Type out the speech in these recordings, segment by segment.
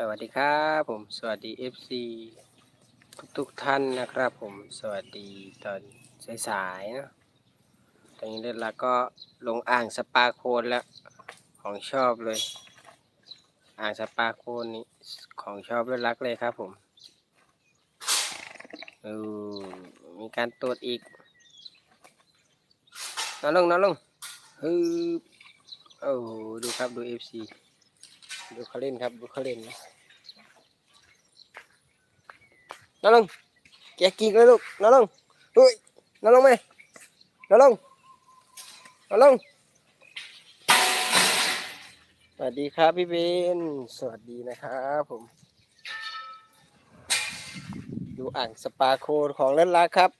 สวัสดีครับผมสวัสดี FC ทุกทุกท่านนะครับผมสวัสดีตอนสายๆนะตอนนี้เล่นล้วก็ลงอ่างสปาโคนแล้วของชอบเลย อ่างสปาโคนนี้ของชอบเล่นรักเลยครับผมเออมีการตรวจอีกนอนลงนอนลงฮึบโอ้ดูครับดู FC ดูเขาเล่นครับ ดูเขาเล่นนะนอนลงแกกินเลยลูกนอนลงเฮ้ยนอนลงไหมนอนลงนอนลงสวัสดีครับพี่เบนสวัสดีนะครับผม ดูอ่างสปาโคของเล่นรักครับ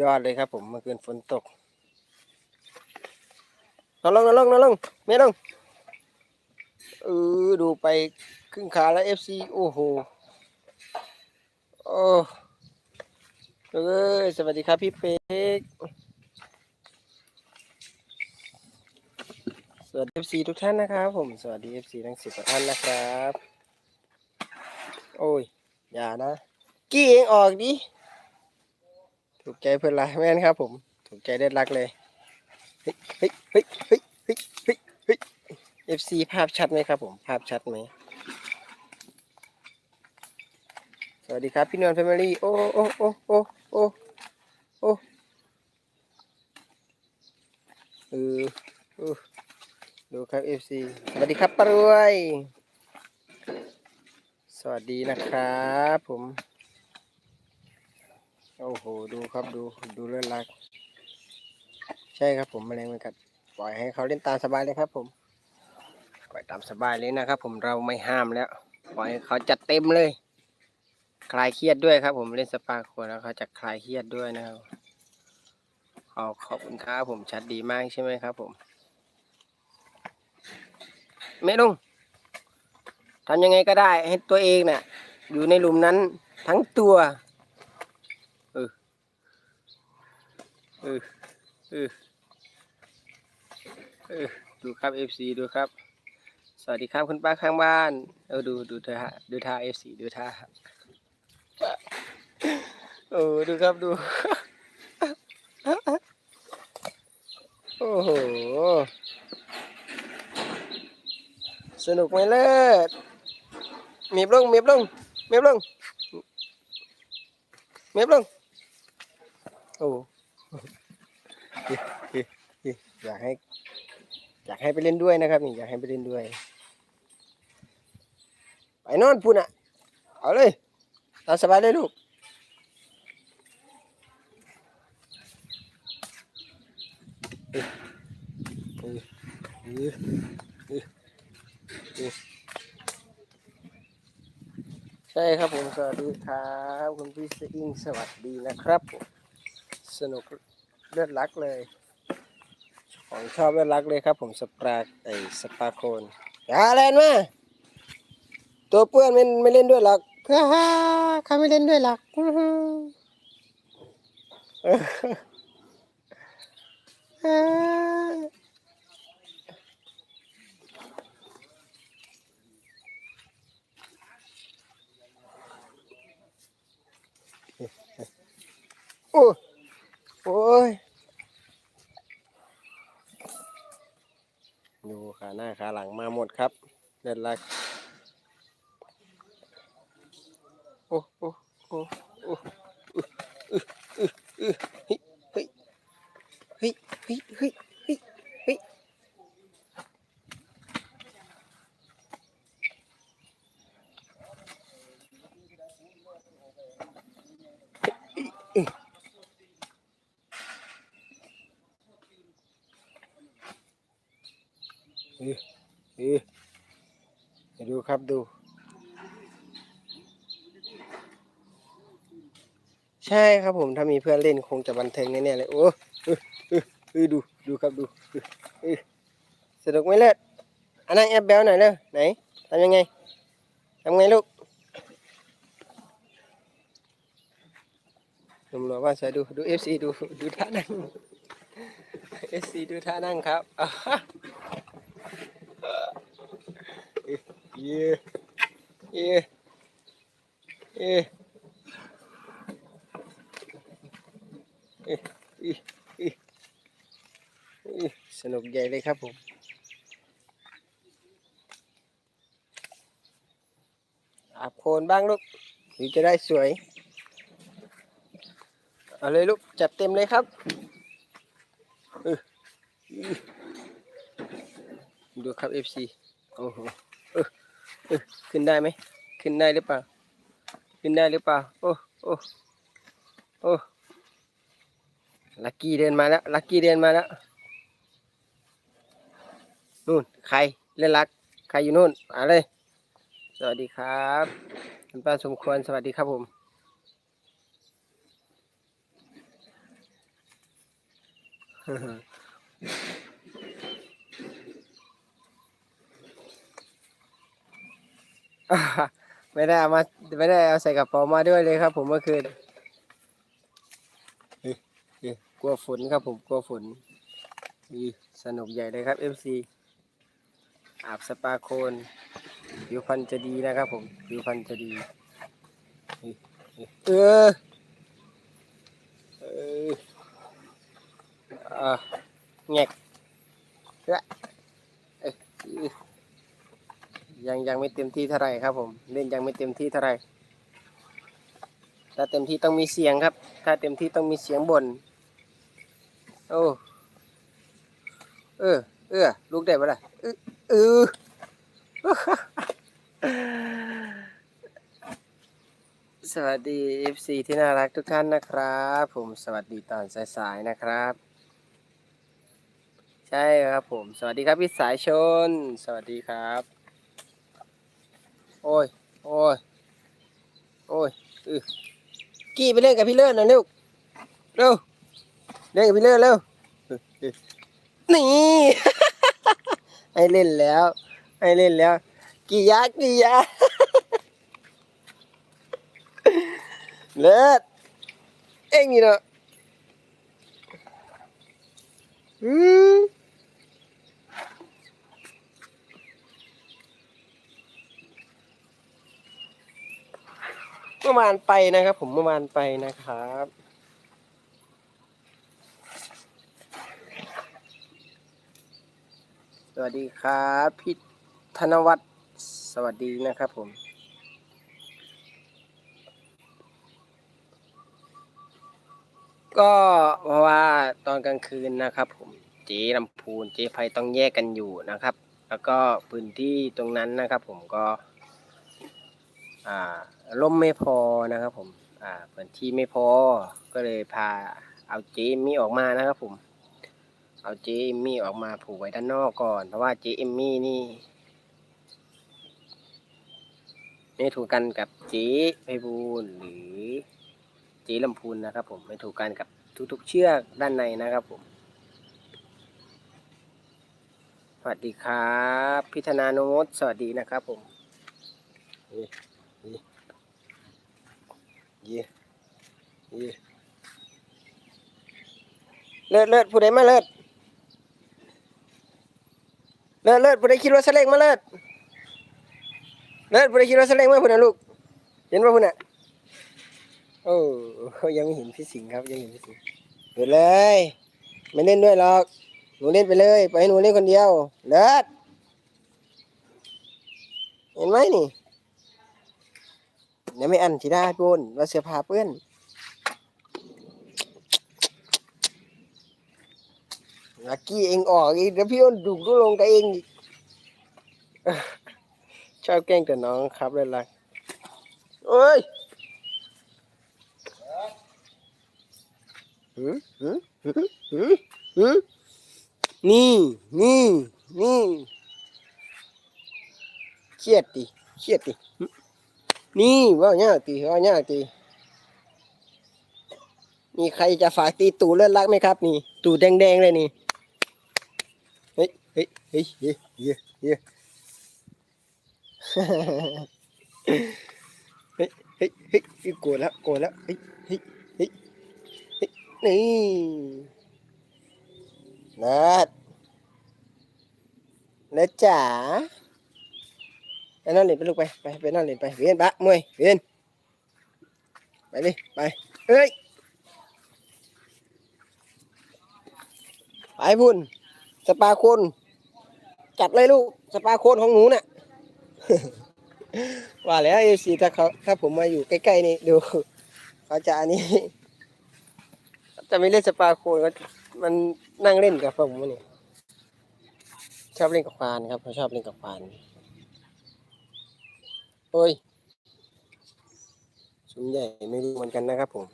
ยอดเลยครับผมเมื่อคืนฝนตกนอนลงนอนลงนอนลงไม่ลง เออดูไปครึ่งขาแล้ว FC โอ้โหโอ้เอ้ยสวัสดีครับพี่เป๊กสวัสดี FC ทุกท่านนะครับ ผมสวัสดี FC ทั้งสิบท่านนะครับ โอ้ย อย่านะ กี้เองออกดิถูกใจเพื่อนไรแม่นครับ ผม ถูกใจได้รักเลยฮ้ยเฮ้ยเฮ้ยเฮ้ยเฮ้ยเฮ้ยเฮ้ย FC ภาพชัดไหมครับผม ภาพชัดไหม สวัสดีครับ พี่นวลแฟมิลี่ โอ้ โอ้ โอ้ โอ้ โอ้ โอ้เออเออดูครับ FC สวัสดีครับปรวย สวัสดีนะครับผม โอ้โห ดูครับ ดู ดูเลื่อนรัก ใช่ครับผมแมลงมันกัด ปล่อยให้เขาเล่นตามสบายเลยครับผม ปล่อยตามสบายเลยนะครับ ผมเราไม่ห้ามแล้วปล่อยเขาจัดเต็มเลย คลายเครียดด้วยครับ ผมเล่นสปาโคแล้วเขาจะคลายเครียดด้วยนะครับขอขอบคุณครับผมชัดดีมากใช่ไหมครับผมไม่ลุงทำยังไงก็ได้ ให้ตัวเองน่ะ อยู่ในหลุมนั้นทั้งตัวเออเออเออเออดูครับ FC ดูครับ สวัสดีครับคุณป้าข้างบ้าน เออดูดูท่าดูท่า FC ดูท่าโอ้ดูครับดู โอ้โห สนุกไหมเลิศเมียบลงเมียบลงเมียบลงเมียบลงโอ้อยากให้ อยากให้ไปเล่นด้วยนะครับนี่อยากให้ไปเล่นด้วย ไปนอนพุ่นอะ เอาเลยตามสบายเลยลูกเอ้ยเอ้ยเอ้ยเอ้ยใช่ครับผมสวัสดีครับคุณพี่สอิงสวัสดีนะครับผมสนุกเลือดรักเลยของชอบเลือดรักเลยครับผมสปราไอสปาโคนอย่าเล่นมา ตัวเปื้อนไม่ไม่เล่นด้วยหรอกฮ่าฮ่าเขาไม่เล่นด้วยหรอกอื้อหือเออเออโอ้โอ้ยดูขาหน้าขาหลังมาหมดครับเล่นรัก ถ้ามีเพื่อนเล่นคงจะบันเทิงแน่ๆเลย โอ้เออเออเออดูดูครับดูเออสนุกไหมเลิศอันนั้นแอบแบลหน่อยเร็วไหนทำยังไงทำไงลูกหนุ่มหล่อว่าสวยดูดูเอฟซีดูดูท่านั่งเอฟซีดูท่านั่งครับเอ๊ะเอ๊ย่เย่เย่เอ๊ะอีอีอี สนุกใหญ่เลยครับผมอาบโคนบ้างลูกถึงจะได้สวย เอาเลยลูก จัดเต็มเลยครับเออดูครับ FC โอ้โหเออเออขึ้นได้ไหม ขึ้นได้หรือเปล่า ขึ้นได้หรือเปล่า โอ้ โอ้ โอ้ ลักกี้เดินมาแล้ว ลักกี้เดินมาแล้ว นู่น ใครเล่นรัก ใครอยู่นู่นมาเลย สวัสดีครับคุณป้าสมควร สวัสดีครับผมอ่าไม่ได้เอามา ไม่ได้เอาใส่กระเป๋ามาด้วยเลยครับผมเมื่อคืนเฮ้ยเฮ้ย กลัวฝนครับผมกลัวฝนอีสนุกใหญ่เลยครับ FC อาบสปาโคนผิวพรรณจะดีนะครับผมผิวพรรณจะดีเฮ้ยเออเอออ่าแงกเอ้ยยังยังไม่เต็มที่เท่าไหร่ครับผมเล่นยังไม่เต็มที่เท่าไหร่ถ้าเต็มที่ต้องมีเสียงครับ ถ้าเต็มที่ต้องมีเสียงบ่น โอ้ เออ เออลูกได้ปะล่ะเออเออสวัสดี FC ที่น่ารักทุกท่านนะครับ ผมสวัสดีตอนสายๆนะครับ ใช่ครับผม สวัสดีครับพี่สายชน สวัสดีครับ โอ้ย โอ้ย โอ้ยอือกี้ไปเล่นกับพี่เลิศน่อยลูกเร็ว เล่นกับพี่เลิศเร็วอื้ออื้อนี่ ให้เล่นแล้ว ให้เล่นแล้วกี่ยะกี่ยะเลิศเอ็งนี่เนาะอืมเมื่อวานไปนะครับ ผมเมื่อวานไปนะครับ วัสดีครับพี่ธนวัฒน์สวัสดีนะครับผม ก็เพราะว่าตอนกลางคืนนะครับ ผมเจ๊ลำพูนเจ๊ไพต้องแยกกันอยู่นะครับ แล้วก็พื้นที่ตรงนั้นนะครับ ผมก็อ่าร่มไม่พอนะครับ ผมอ่าพื้นที่ไม่พอก็เลยพาเอาเจเอมมี่ออกมานะครับ ผม เอาเจเอมมี่ออกมาผูกไว้ด้านนอกก่อน เพราะว่าเจเอมมี่นี่ไม่ถูกกันกับเจไพบูลหรือเจลำพูนนะครับ ผมไม่ถูกกันกับทุกๆเชือกด้านในนะครับผมสวัสดีครับ พิธนานุมดสวัสดีนะครับผมเย่เย่เลิศเลิศผู้ใดมาเลิศ เลิศเลิศผู้ใดคิดว่าเสลงมาเลิศเลิศผู้ใดคิดว่าเสลงมาผู้น่ะลูก เห็นว่าผู้น่ะโอ้ยังไม่เห็นพี่สิงห์ครับ ยังเห็นพี่สิงห์เปิดเลย ไม่เล่นด้วยหรอก หนูเล่นไปเลยไปให้หนูเล่นคนเดียว เลิศเห็นไหมนี่เดี๋ยไม่อันทีได้ปุนว่าเสื้อผ้าเปื้อน ลักกี้เองออกอีกเดี๋ยวพี่อ้นดุก็ลงกับเองอีกชอบแกล้งแต่น้องครับเลยล่ะโอ้ยนี่นี่นี่เครียดดิเครียดดินี่ว่าเนี่ยตีว่าเนี่ยตีมีใครจะฝากตีตูเลือดรักไหมครับ นี่ ตู่แดงๆเลยนี่ เฮ้ยเฮ้ยเฮ้ยเฮ้ยเฮ้ยเฮ้ยเฮ้ยเฮ้ยโกรธแล้วโกรธแล้วเฮ้ยเฮ้ยเฮ้ยนี่นัดนัดจ๋าไปนั่งเล่นไปลูกไปไปไปนั่งเล่นไปเวียนปะมื่อยเวียนไปดิไปเอ้ยไปพุ่นสปาโคน จัดเลยลูกสปาโคนของหนูน่ะว่าแล้วเอซีถ้าเขาถ้าผมมาอยู่ใกล้ๆนี่ดูเขาจะอันนี้ จะไม่เล่นสปาโคนก็มันนั่งเล่นกับผมวะเนี่ชอบเล่นกับควานครับเขาชอบเล่นกับควานโอ้ยชุมใหญ่ไม่รู้เหมือนกันนะครับผม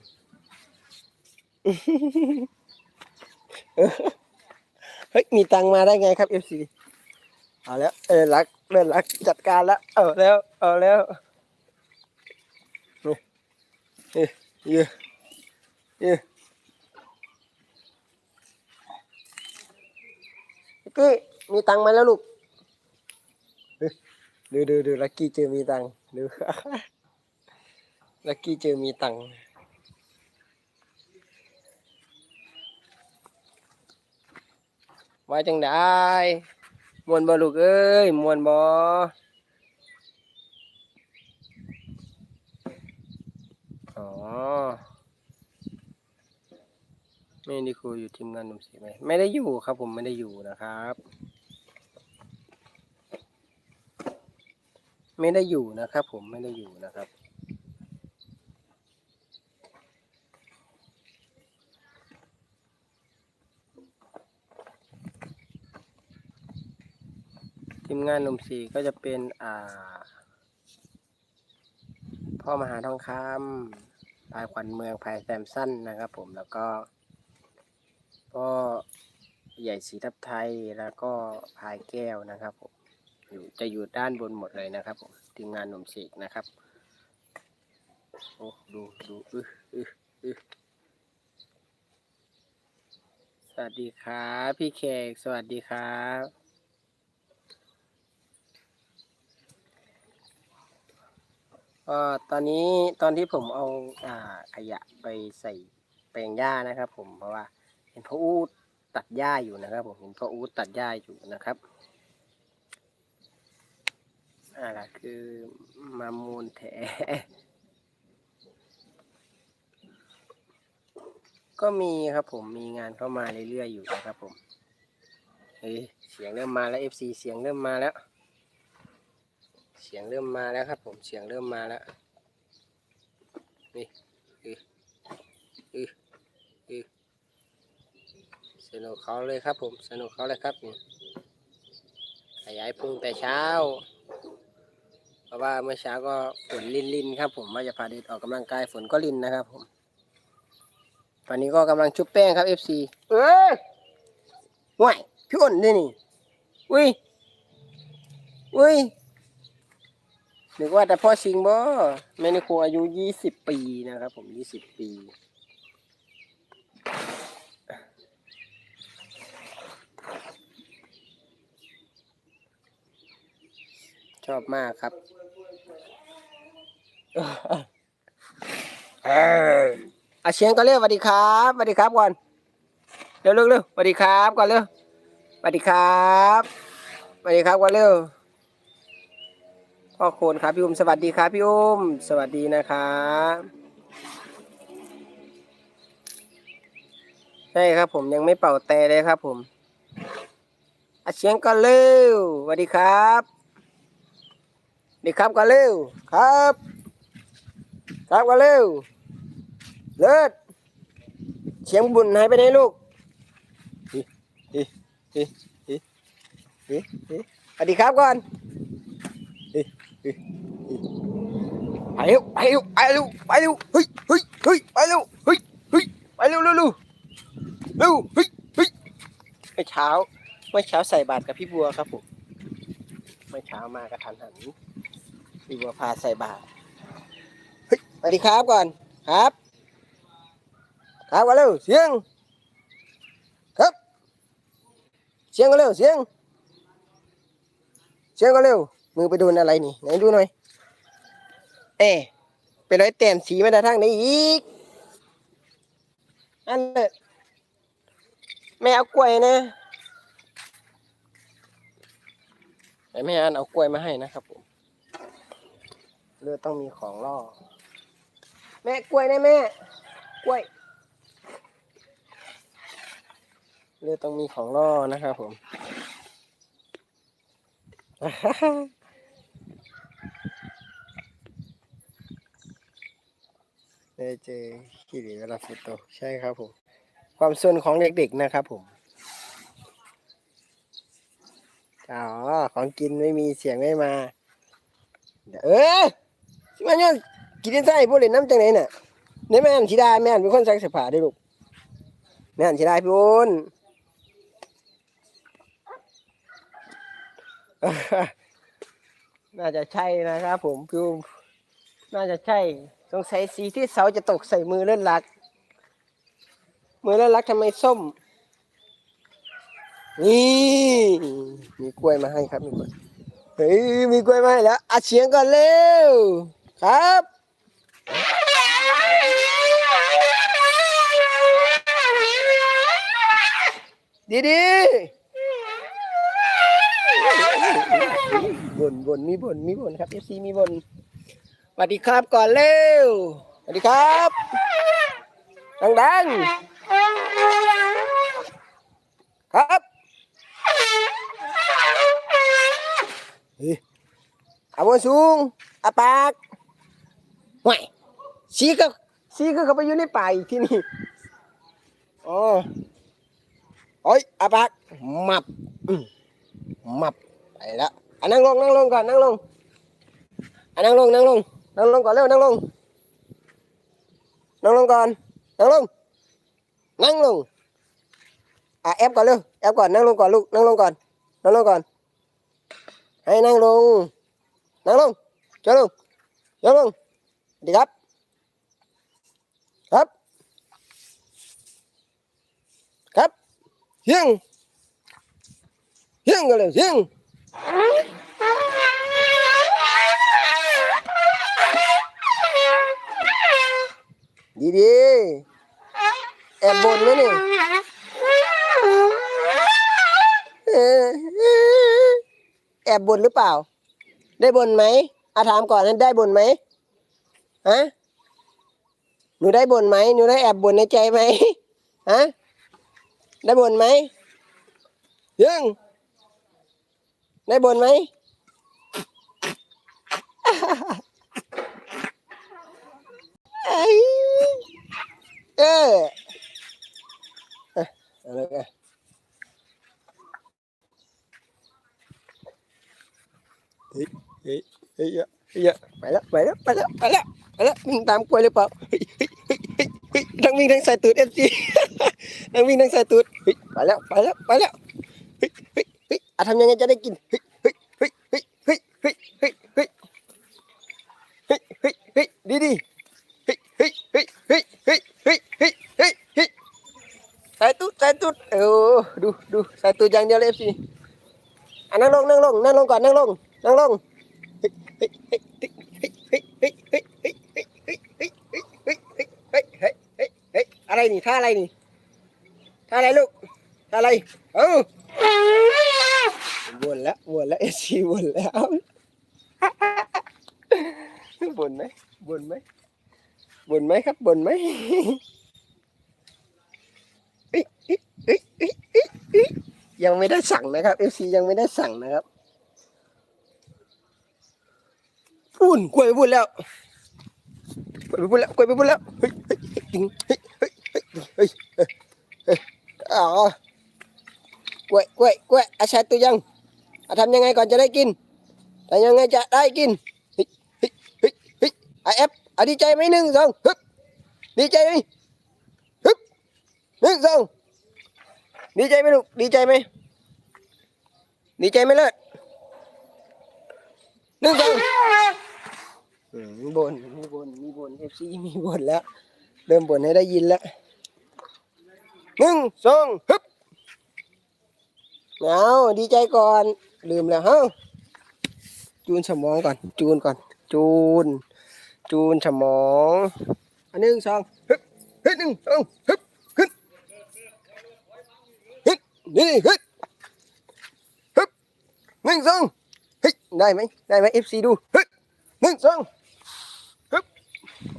เฮ้ยมีตังมาได้ไงครับเอฟซี เอาแล้วเออรักเล่นรักจัดการแล้วเอาแล้วเอาแล้วนี่นี่ยืนยืนลักกี้มีตังค์มาแล้วลูกดูดูดูลักกี้เจอมีตังค์ดูลักกี้เจอมีตังค์ว่าจังได้ มวนบ่ลูกเอ้ยมวนบ่อ๋อไม่ได้คุยอยู่ทีมงานหนุ่มสีไหมไม่ได้อยู่ครับ ผมไม่ได้อยู่นะครับ ไม่ได้อยู่นะครับ ผมไม่ได้อยู่นะครับ มงานหนุ่มสีก็จะเป็นอ่า พ่อมหาทองคำพายขวัญเมืองพายแซมสั้นนะครับผมแล้วก็พ่อใหญ่สีทับไทยแล้วก็พายแก้วนะครับผมอยู่จะอยู่ด้านบนหมดเลยนะครับผมทีมงานหนุ่มสีนะครับโอ้ดูดูอึอึอึสวัสดีครับ พี่เคกสวัสดีครับ ก็ตอนนี้ตอนที่ผมเอาอ่าขยะไปใส่แปลงหญ้านะครับผมเพราะว่าเห็นพ่ออูดตัดหญ้าอยู่นะครับ ผมเห็นพ่ออูดตัดหญ้าอยู่นะครับอ่าล่ะคือมามูลแถก็มีครับผมมีงานเข้ามาเรื่อยๆอยู่นะครับผมเฮ้ยเสียงเริ่มมาแล้ว FC เสียงเริ่มมาแล้ว เสียงเริ่มมาแล้วครับ ผมเสียงเริ่มมาแล้วนี่อืออืออือสนุกเขาเลยครับ ผมสนุกเขาเลยครับนี่ขยายพุงแต่เช้า เพราะว่าเมื่อเช้าก็ฝนลินลินๆครับ ผมว่าจะพาเด็กออกกำลังกายฝนก็ลินนะครับ ผมตอนนี้ก็กำลังชุบแป้งครับ FC เอ้ยห่วยพี่อ้นนี่นี่อุ้ยอุ้ย นึกว่าแต่พ่อชิงบ่แม่นิโคอายุยี่สิบปีนะครับ ผมยี่สิบปี ชอบมากครับเอออาเชียงก็เร็วสวัสดีครับสวัสดีครับก่อนเร็วเร็วเร็วสวัสดีครับก่อนเร็วสวัสดีครับสวัสดีครับก่อนเร็ว พ่อโคนครับพี่อุ้มสวัสดีครับพี่อุ้มสวัสดีนะครับใช่ครับผมยังไม่เป่าแต่เลยครับผมอาเชียงก็เร็วสวัสดีครับสวัสดีครับก็เร็วครับ ครับก็เร็วเลิศเชียงบุญหายไปไหนลูกอิอิอิอิอิอิสวัสดีครับก่อน ไปเร็วไปเร็วไปเร็วไปเร็วเฮ้ยเฮ้ยเฮ้ยไปเร็วเฮ้ยเฮ้ยไปเร็วเร็วเร็วเร็วเฮ้ยเฮ้ยเมื่อเช้าเมื่อเช้าใส่บาตรกับพี่บัวครับผมเมื่อเช้ามากระทันหันพี่บัวพาใส่บาตรเฮ้ยสวัสดีครับก่อนครับ ครับมาเร็วเสียง ครับ เสียงก็เร็วเสียง เสียงก็เร็ว มือไปโดนอะไรนี่ ไหนดูหน่อย เอ๊ะไปร้อยแต้มสีมาได้ทางไหนอีก อันเนนแม่เอากล้วยนะแต่แม่อันเอากล้วยมาให้นะครับผมเรือต้องมีของล่อ แม่กล้วยนะแม่ กล้วยเรือต้องมีของล่อนะครับผม ได้เจอขี้เหร่เวลาฝนตกใช่ครับผม ความสนของเด็กๆนะครับผมอ๋อของกินไม่มีเสียงไม่มาเออสิมันยังกินได้ไส้พวกเล่นน้ำจังไหนน่ะนี่แม่นชิดาแม่นเป็นคนใส่เสื้อผ้าได้ลูกแม่นชิดาพี่อุนน่าจะใช่นะครับผมพี่อุนน่าจะใช่ สงสัยสีที่เสาจะตกใส่มือเล่นลัก มือเล่นลักทำไมส้ม นี่มีกล้วยมาให้ครับมีกล้วยเฮ้ยมีกล้วยมาให้แล้วอัดเสียงก่อนเร็วครับดีดีบ่นบ่นมีบ่นมีบ่นครับเอฟซีมีบ่น วัสดีครับก่อนเร็วสวัสดีครับดังดังครับเฮ้ยอาบสูงอาปากห่วยซีก็ชีก็เขาไปอยู่ในป่าอีที่นี่โอ้โอ้ยอาปากมับมับไปละอะนั่งลงนั่งลงก่อนนั่งลงอะนั่งลงนั่งลง nâng à, luôn còn leo nâng luôn nâng luôn còn. Nâng luôn nâng luôn à ép còn leo ép còn nâng luôn còn lục nâng luôn còn. Nâng luôn còn. Hay nâng luôn nâng luôn cho luôn cho luôn đi gấp. Gấp. Gấp. Hiên hiên rồi hiên ดีดีแอบบนไหมเนี่ยแอบบนหรือเปล่า ได้บนไหมอาถามก่อนนั้นได้บนไหมฮะหนูได้บนไหมหนูได้แอบบนในใจไหมฮะได้บนไหมยังได้บนไหม ไอ้เออเอ้ยเอาเลยกันเฮ้ยเฮ้ยเฮ้ ยเฮ้ยไปแล้วไปแล้วไปแล้วไปแล้วไปแล้ววิ่งตามกล้วยหรือเปล่าเฮ้ยเฮ้ยเฮ้ยเฮ้ยเฮ้ยทั้งวิ่งทั้งใส่ตูดเอฟซีทั้งวิ่งทั้งใส่ตูดไปแล้วไปแล้วไปแล้วเฮ้ยเฮ้ยเฮ้ยอะทำยังไงจะได้กินเฮ้ยเฮ้ยเฮ้ยเฮ้ยเฮ้ยเฮ้ยเฮ้ยเฮ้ยเฮ้ยเฮ้ยเฮ้ยดีดีเฮ้ยเฮ้ยเฮ้ยเฮ้ยเฮ้ยเฮ้ยเฮ้ยเฮ้ยเฮ้ยใส่ตูดใส่ตูดเออดูดูใส่ตูดอย่างเดียวเลยเอฟซีอะนั่งลงนั่งลงนั่งลงก่อนนั่งลงนั่งลง อะไรนี่ท่าอะไรนี่ท่าอะไรลูกท่าอะไร เอ้าวนแล้ววนแล้วเอซีวนแล้วบนไหมบนไหมบนไหมครับบนไหมอ้ยเอ้ยเอ้ยเอ้ยเอ้ยเอ้ยยังไม่ได้สั่งนะครับเอซียังไม่ได้สั่งนะครับปุ่นกล้วยปุ่นแล้วกล้วยไปปุ่นแล้วกล้วยไปปุ่นแล้วเฮ้ยเฮ้ย เฮ้ยเอ๋อกล้วยกล้วยกล้วยอาชาตัวยังอาทำยังไงก่อนจะได้กินทำยังไงจะได้กินเฮ้ยเฮ้ยเฮ้ยเฮ้ยอาเอฟอาดีใจไหมหนึ่งสองฮึบดีใจไหมฮึบหนึ่งสองดีใจไหมลูกดีใจไหมดีใจไหมเลิศหนึ่งสองอืมบนมีบนมีบนเอฟซีมีบนแล้ว เริ่มบนให้ได้ยินแล้ว หนึ่งสองฮึบเอาดีใจก่อน ลืมแล้วฮะจูนสมองก่อน จูนก่อน จูน จูนสมองอันหนึ่งสองฮึบฮึบหนึ่งสองฮึบขึ้นฮึบนี่ฮึบฮึบหนึ่งสองฮึบได้ไหมได้ไหมเอฟซีดูฮึบหนึ่งสอง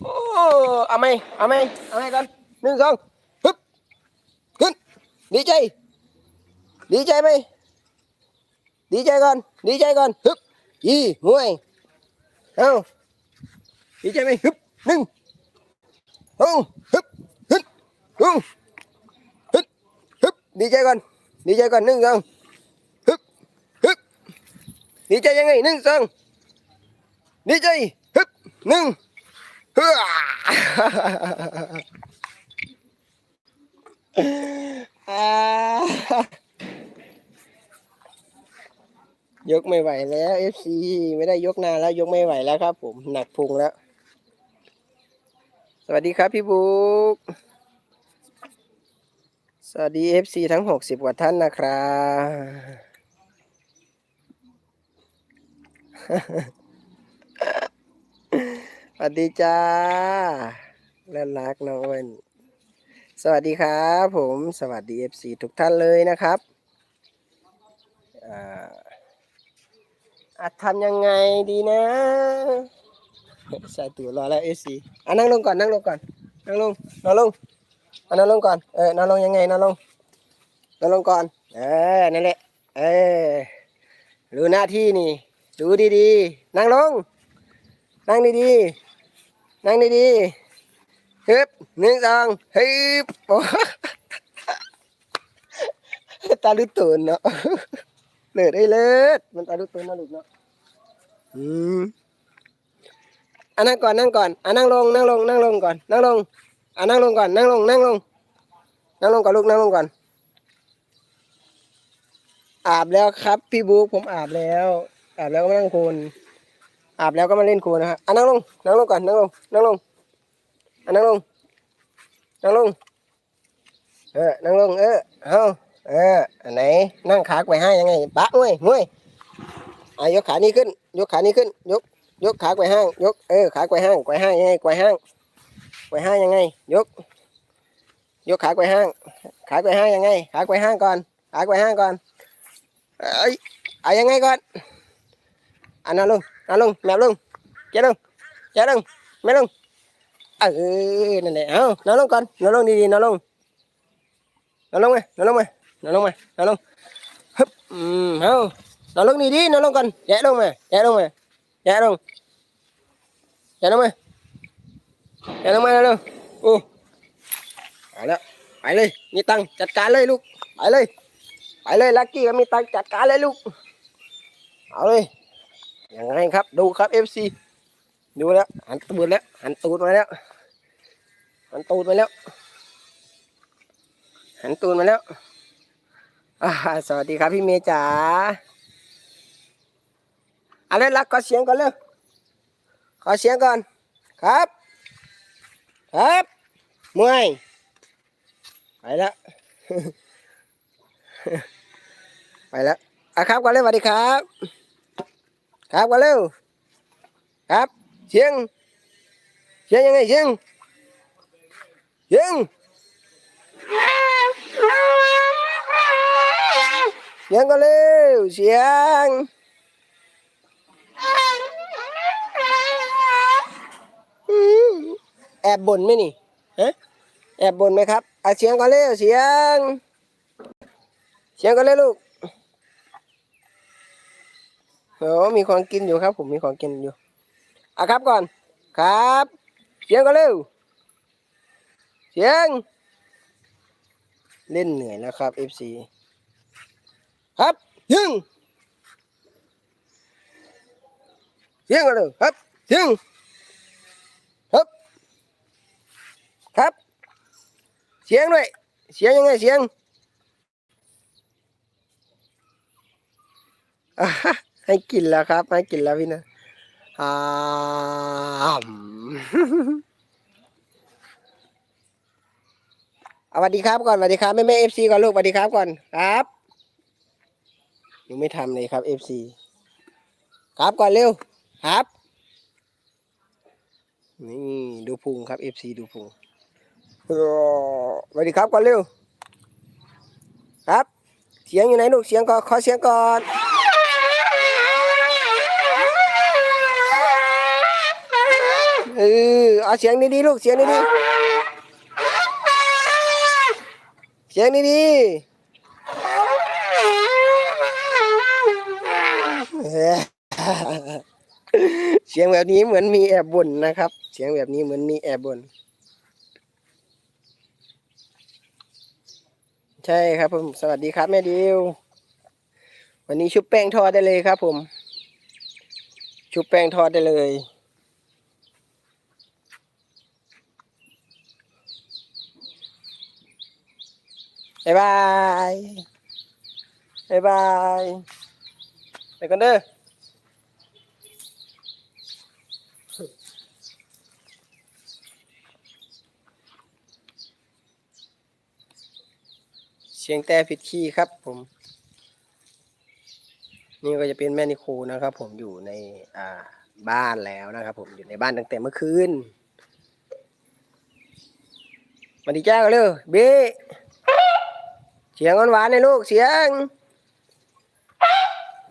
โอ้เอาไหมเอาไหมเอาไหมกันหนึ่งสองฮึบขึ้น ดีใจดีใจไหมดีใจก่อนดีใจก่อนฮึบยี่มวยเอาดีใจไหมฮึบหนึ่งสองฮึบฮึ บฮึบฮึบฮึบดีใจก่อนดีใจก่อนหนึ่งสองฮึบฮึบดีใจยังไงหนึ่งสองดีใจฮึบหนึ่งเฮ้ออ่ายกไม่ไหวแล้ว FC ไม่ได้ยกนานแล้วยกไม่ไหวแล้วครับ ผมหนักพุงแล้ว สวัสดีครับพี่บุ๊กสวัสดี FC ทั้ง60กว่าท่านนะครับสวัสดีจ้าเล่นรักน้องเวน สวัสดีครับผมสวัสดี FC ทุกท่านเลยนะครับอ่าจทำยังไงดีนะใส่ตัวรอแล้ว FC อะนั่งลงก่อนนั่งลงก่อนนั่งลงนอนลงอะนั่งลงก่อนเออนอนลงยังไงนอนลงนอนลงก่อนเออนั่นแหละเออรู้หน้าที่นี่ดูดีๆ นั่งลง นั่งดีๆ นั่งดีๆ ฮึบหนึ่งสองฮึบโอ้ตาลุกตุนเนาะเลิศได้เลิศมันตาลุกตุนนะลูกเนาะอืมอะนั่งก่อนนั่งก่อนอะนั่งลงนั่งลงนั่งลงก่อนนั่งลงอะนั่งลงก่อนนั่งลงนั่งลงนั่งลงก่อนลูกนั่งลงก่อน อาบแล้วครับ พี่บุ๊กผมอาบแล้ว อาบแล้วก็ม่ต้องโคนอาบแล้วก็มาเล่นโคนนะฮะอะนั่งลงนั่งลงก่อนนั่งลงนั่งลง นั่งลง นั่งลง เออ นั่งลง เออเอาเออ อันไหน นั่งขาไกวให้ยังไงปะมวยมวยอะยกขานี้ขึ้น ยกขานี้ขึ้น ยก ยกขาไกวห้าง ยก เออ ขาไกวห้างไกวห้างยังไงไกวห้างไกวห้างยังไง ยก ยกขาไกวห้าง ขาไกวห้างยังไง ขาไกวห้างก่อน ขาไกวห้างก่อน เอ้ยเอายังไงก่อนอันนั้นลงอันลงแมวลงเจ้าลงเจ้าลงแม่ลง เออนั่นแหละเอานอนลงก่อนนอนลงดีๆนอนลงนอนลงไหมนอนลงไหมนอนลงไหมนอนลงฮึบอืมเอานอนลงดีๆนอนลงก่อนแย่ลงไหมแย่ลงไหมแย่ลงแย่ลงไหมแย่ลงไหมาเร็วๆโอ้เอาละไปเลยมีตังจัดการเลยลูกไปเลยไปเลยลักกี้ก็มีตังจัดการเลยลูกเอาเลยยังไงครับดูครับ FC ดูแล้วหันตูดแล้วหันตูดมาแล้วหันตูดมาแล้วหันตูดมาแล้วสวัสดีครับพี่เมย์จ๋าอะไรรักขอเสียงก่อนเร็วขอเสียงก่อน ครับ ครับมวยไปแล้วไปแล้วอะครับก่อนเร็วสวัสดีครับ ครับก่อนเร็วครับ เสียงเสียงยังไงเสียงเสียงเสียงก่อนเร็วเสียงแอบบ่นไหมนี่ฮะแอบบ่นไหมครับอะเสียงก่อนเร็วเสียง เสียงก่อนเร็วลูกโอ้มีของกินอยู่ครับ ผมมีของกินอยู่ อะครับก่อน ครับ เสียงก็เร็ว เสียง เล่นเหนื่อยแล้วครับ FC ครับยิงเสียงก็เร็วครับเสียงครับ ครับ เสียงด้วย เสียงยังไงเสียงอะให้กินแล้วครับ ให้กินแล้วพี่นะ สวัสดีครับก่อนสวัสดีครับแม่แม่เอฟซีก่อนลูกสวัสดีครับก่อนครับยังไม่ทำเลยครับเอฟซีครับก่อนเร็วครับนี่ดูพุงครับเอฟซีดูพุงสวัสดีครับก่อนเร็ว ครับ เสียงอยู่ไหนลูกเสียงก่อนขอเสียงก่อน เออเอาเสียงดีๆลูกเสียงดีๆเสียงดีๆเฮ้ยเสียงแบบนี้เหมือนมีแอบบ่นนะครับ เสียงแบบนี้เหมือนมีแอบบ่นใช่ครับผมสวัสดีครับแม่ดิววันนี้ชุบแป้งทอดได้เลยครับผม ชุบแป้งทอดได้เลย บ๊ายบายบ๊ายบายไปกันเด้อเสียงแต่ผิดคีย์ครับผม นี่ก็จะเป็นแม่นิโคนะครับ ผมอยู่ในอ่าบ้านแล้วนะครับ ผมอยู่ในบ้านตั้งแต่เมื่อคืนสวัสดีจ้ากันเลยเบ้ เสียงหวานๆเลยลูกเสียง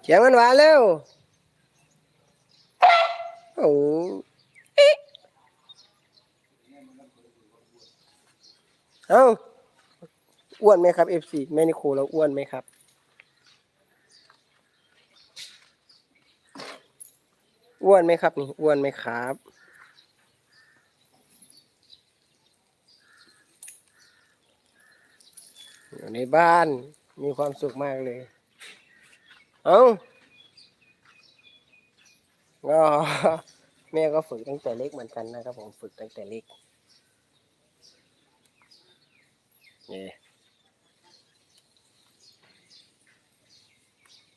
เสียงหวานๆเร็วโอ้เอ๊ะเอ้าอ้วนไหมครับเอฟซีแม่นิโคเราอ้วนไหมครับอ้วนไหมครับนี่อ้วนไหมครับ อยู่ในบ้านมีความสุขมากเลย เอาก็แม่ก็ฝึกตั้งแต่เล็กเหมือนกันนะครับ ผมฝึกตั้งแต่เล็กนี่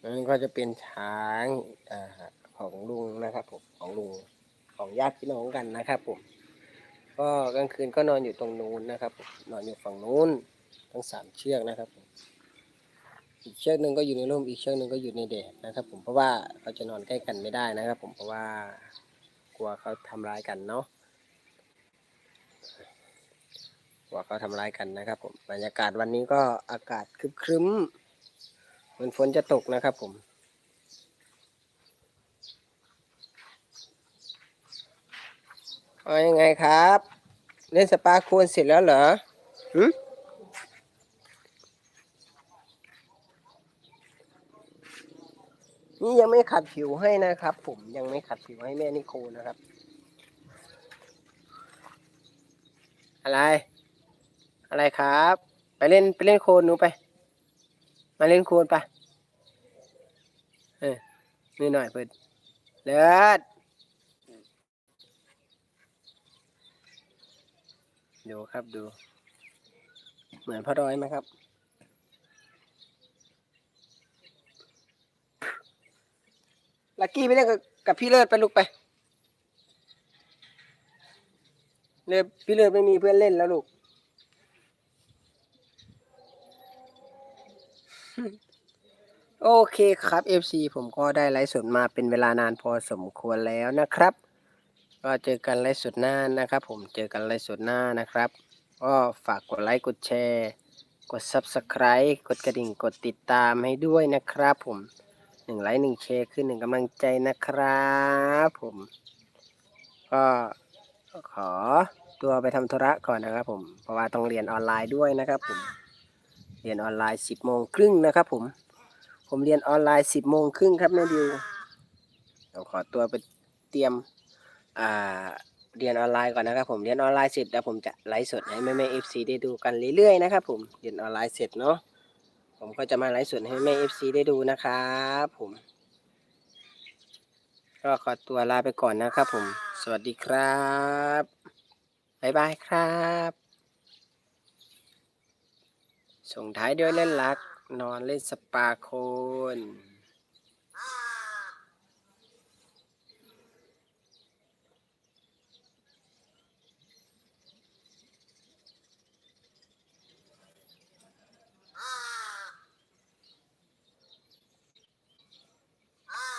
นั่นก็จะเป็นช้างอของลุงนะครับ ผมของลุงของญาติพี่น้องกันนะครับ ผม ก็กลางคืนก็นอนอยู่ตรงนู้นนะครับ นอนอยู่ฝั่งนู้น ทั้งสามเชือกนะครับผมอีกเชือกหนึ่งก็อยู่ในร่มอีกเชือกหนึ่งก็อยู่ในแดดนะครับ ผมเพราะว่าเขาจะนอนใกล้กันไม่ได้นะครับ ผมเพราะว่ากลัวเขาทำร้ายกันเนาะกลัวเขาทำร้ายกันนะครับ ผมบรรยากาศวันนี้ก็อากาศครึ้มเหมือนฝนจะตกนะครับ ผมเอายังไงครับ เล่นสปาโคนเสร็จแล้วเหรอหึ นี่ยังไม่ขัดผิวให้นะครับ ผมยังไม่ขัดผิวให้แม่นิโคนะครับ อะไร อะไรครับ ไปเล่นไปเล่นโคลนหนูไป มาเล่นโคลนไปเออนี่หน่อยเปิดเลิศดูครับดู เหมือนพ่อดอยไหมครับ ลักกี้ไปเล่นกับกับพี่เลิศไปลูกไปเลิศพี่เลิศไม่มีเพื่อนเล่นแล้วลูก โอเคครับ FC ผมก็ได้ไลฟ์สดมาเป็นเวลานานพอสมควรแล้วนะครับ ก็เจอกันไลฟ์สดหน้านะครับ ผมเจอกันไลฟ์สดหน้านะครับ ก็ฝากกดไลค์กดแชร์ กด Subscribe กดกระดิ่งกดติดตามให้ด้วยนะครับผม นึ่งไลค์หนึ่งแชร์คือหนึ่งกำลังใจนะครับผมก็ขอตัวไปทำธุระก่อนนะครับผม เพราะว่าต้องเรียนออนไลน์ด้วยนะครับผม เรียนออนไลน์สิบโมงครึ่งนะครับผม ผมเรียนออนไลน์สิบโมงครึ่งครับแม่ดิวเดี๋ยวขอตัวไปเตรียมอ่าเรียนออนไลน์ก่อนนะครับผม เรียนออนไลน์เสร็จแล้วผมจะไลฟ์สดให้แม่แม่เอฟซีได้ดูกันเรื่อยๆนะครับผม เรียนออนไลน์เสร็จเนาะ ผมก็จะมาไลฟ์สดให้แม่เอฟซีได้ดูนะครับผมก็ขอตัวลาไปก่อนนะครับผม สวัสดีครับ บ๊ายบายครับ ส่งท้ายด้วยเล่นรัก นอนเล่นสปาโคน